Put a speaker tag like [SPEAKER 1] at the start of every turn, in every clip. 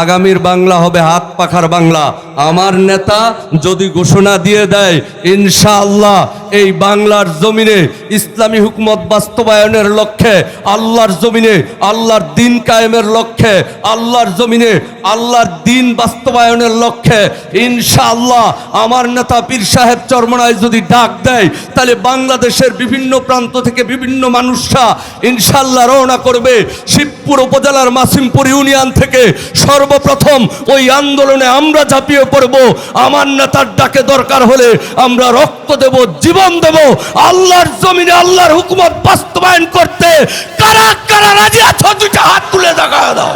[SPEAKER 1] আগামীর বাংলা হবে হাত পাখার বাংলা। আমার নেতা যদি ঘোষণা দিয়ে দেয় ইনশাআল্লাহ এই বাংলার জমিনে ইসলামী হুকুমত বাস্তবায়নের লক্ষ্যে, আল্লাহর জমিনে, আল্লাহর দিন কায়েমের লক্ষ্যে, আল্লাহর জমিনে, আল্লাহর দিন বাস্তবায়নের লক্ষ্যে, ইনশাআল্লাহ আমার নেতা পীর সাহেব চরমনায় যদি ডাক দেয়, তাহলে বাংলাদেশের বিভিন্ন প্রান্ত থেকে বিভিন্ন মানুষরা ইনশাল্লাহ রওনা করবে শিবপুর উপজেলার মাসিমপুর ইউনিয়ন থেকে। সর্বপ্রথম ওই আন্দোলনে আমরা ঝাঁপিয়ে পড়ব। আমার নেতার ডাকে দরকার হলে আমরা রক্ত দেব, জীবন দেব। আল্লাহর জমিনে আল্লাহর হুকুমত বাস্তবায়ন করতে কারা কারা রাজি আছো? দুইটা হাত তুলে দেখা দাও।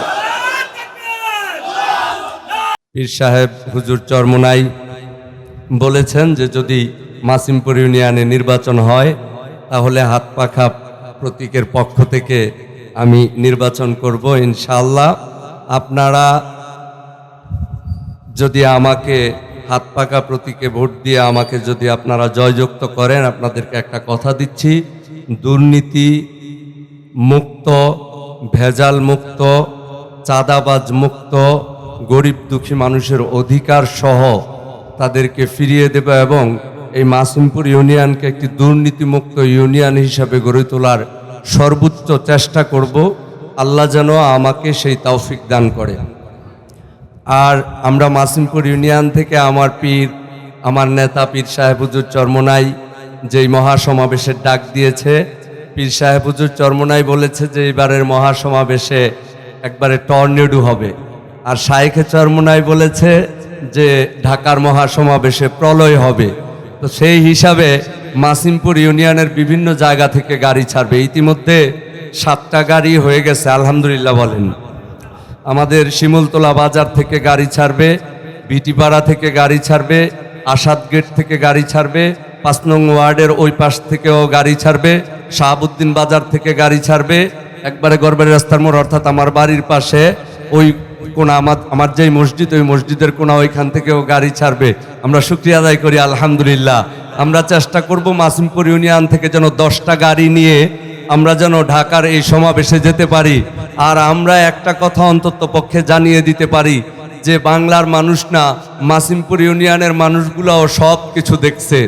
[SPEAKER 1] পীর সাহেব, হুজুর চরমনাই বলেছেন যে যদি মাসিমপুর ইউনিয়নে নির্বাচন হয়, তাহলে হাত পাখা প্রতীকের পক্ষ থেকে আমি নির্বাচন করব ইনশাআল্লাহ। আপনারা যদি আমাকে হাত পাকা প্রতীকে ভোট দিয়ে আমাকে যদি আপনারা জয়যুক্ত করেন, আপনাদেরকে একটা কথা দিচ্ছি। দুর্নীতি মুক্ত, ভেজাল মুক্ত, চাঁদাবাজ মুক্ত, গরিব দুঃখী মানুষের অধিকার সহ তাদেরকে ফিরিয়ে দেবে এবং এই মাসিমপুর ইউনিয়নকে একটি দুর্নীতিমুক্ত ইউনিয়ন হিসাবে গড়ে তোলার সর্বোচ্চ চেষ্টা করব। আল্লাহ যেন আমাকে সেই তৌফিক দান করে আর আমরা মাসিমপুর ইউনিয়ন থেকে আমার পীর, আমার নেতা পীর সাহেব হুজুর চরমনাই যেই মহাসমাবেশের ডাক দিয়েছে। পীর সাহেব হুজুর চরমনাই বলেছে যে এবারের মহাসমাবেশে একবারে টর্নেডো হবে। আর শাইখে চরমনাই বলেছে যে ঢাকার মহাসমাবেশে প্রলয় হবে। তো সেই হিসাবে মাসিমপুর ইউনিয়নের বিভিন্ন জায়গা থেকে গাড়ি ছাড়বে। ইতিমধ্যে সাতটা গাড়ি হয়ে গেছে, আলহামদুলিল্লাহ বলেন। আমাদের শিমুলতলা বাজার থেকে গাড়ি ছাড়বে, বিটিপাড়া থেকে গাড়ি ছাড়বে, আসাদ গেট থেকে গাড়ি ছাড়বে, পাঁচ নং ওয়ার্ডের ওই পাশ থেকেও গাড়ি ছাড়বে, শাহাবুদ্দিন বাজার থেকে গাড়ি ছাড়বে। একবারে গর্বের রাস্তার মোড়, অর্থাৎ আমার বাড়ির পাশে ওই কোনা, আমার আমার যেই মসজিদ, ওই মসজিদের কোনা ওইখান থেকেও গাড়ি ছাড়বে। আমরা শুক্রিয়া আদায় করি, আলহামদুলিল্লাহ। আমরা চেষ্টা করব মাসিমপুর ইউনিয়ন থেকে যেন দশটা গাড়ি নিয়ে আমরা যেন ঢাকার এই সমাবেশে যেতে পারি, আর আমরা একটা কথা অন্তত পক্ষে জানিয়ে দিতে পারি, যে বাংলার মানুষ না, মাসিমপুর ইউনিয়নের মানুষগুলাও সব কিছু দেখছে।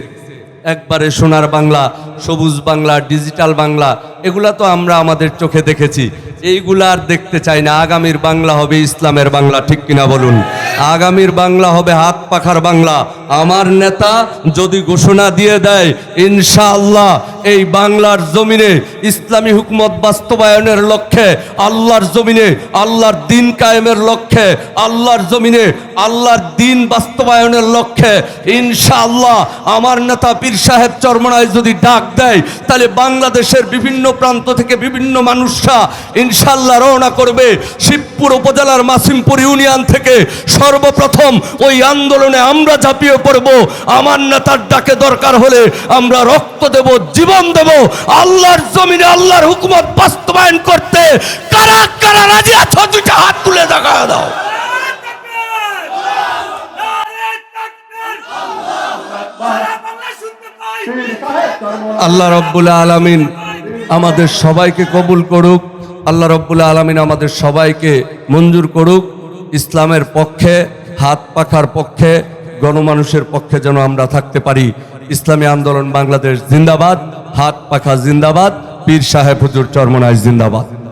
[SPEAKER 1] একবারে সোনার বাংলা, সবুজ বাংলা, ডিজিটাল বাংলা, এগুলা তো আমরা আমাদের চোখে দেখেছি। এইগুলা আর দেখতে চাই না, আগামীর বাংলা হবে ইসলামের বাংলা, ঠিক কিনা বলুন? আগামীর বাংলা হবে হাত পাখার বাংলা। আমার নেতা যদি ঘোষণা দিয়ে দেয়, ইনশাআল্লাহ এই বাংলার জমিনে ইসলামী হুকুমত বাস্তবায়নের লক্ষ্যে, আল্লাহর জমিনে, আল্লাহর দিন কায়েমের লক্ষ্যে, আল্লাহর জমিনে, আল্লাহর দিন বাস্তবায়নের লক্ষ্যে, ইনশাআল্লাহ আমার নেতা পীর সাহেব চরমনায় যদি ডাক দেয়, তাহলে বাংলাদেশের বিভিন্ন প্রান্ত থেকে বিভিন্ন মানুষরা ইনশাআল্লাহ রওনা করবে শিবপুর উপজেলার মাসিমপুর ইউনিয়ন থেকে। সর্বপ্রথম ওই আন্দোলনে আমরা ঝাঁপিয়ে পড়ব। আমার নেতার ডাকে দরকার হলে আমরা রক্ত দেব জীবন দেব। আল্লাহর জমিনে আল্লাহর হুকুমত বাস্তবায়ন করতে। কারা কারা রাজি আছো, দুইটা হাত তুলে দেখা দাও। আল্লাহ রব্বুল আলামিন আমাদের সবাইকে কবুল করুক। আল্লাহ রব্বুল আলামিন আমাদের সবাইকে মঞ্জুর করুক। ইসলামের পক্ষে, হাত পাখার পক্ষে, গণমানুষের পক্ষে যেন আমরা থাকতে পারি। ইসলামী আন্দোলন বাংলাদেশ জিন্দাবাদ। হাত পাখা জিন্দাবাদ পীর সাহেব হুজুর চরমনায় জিন্দাবাদ।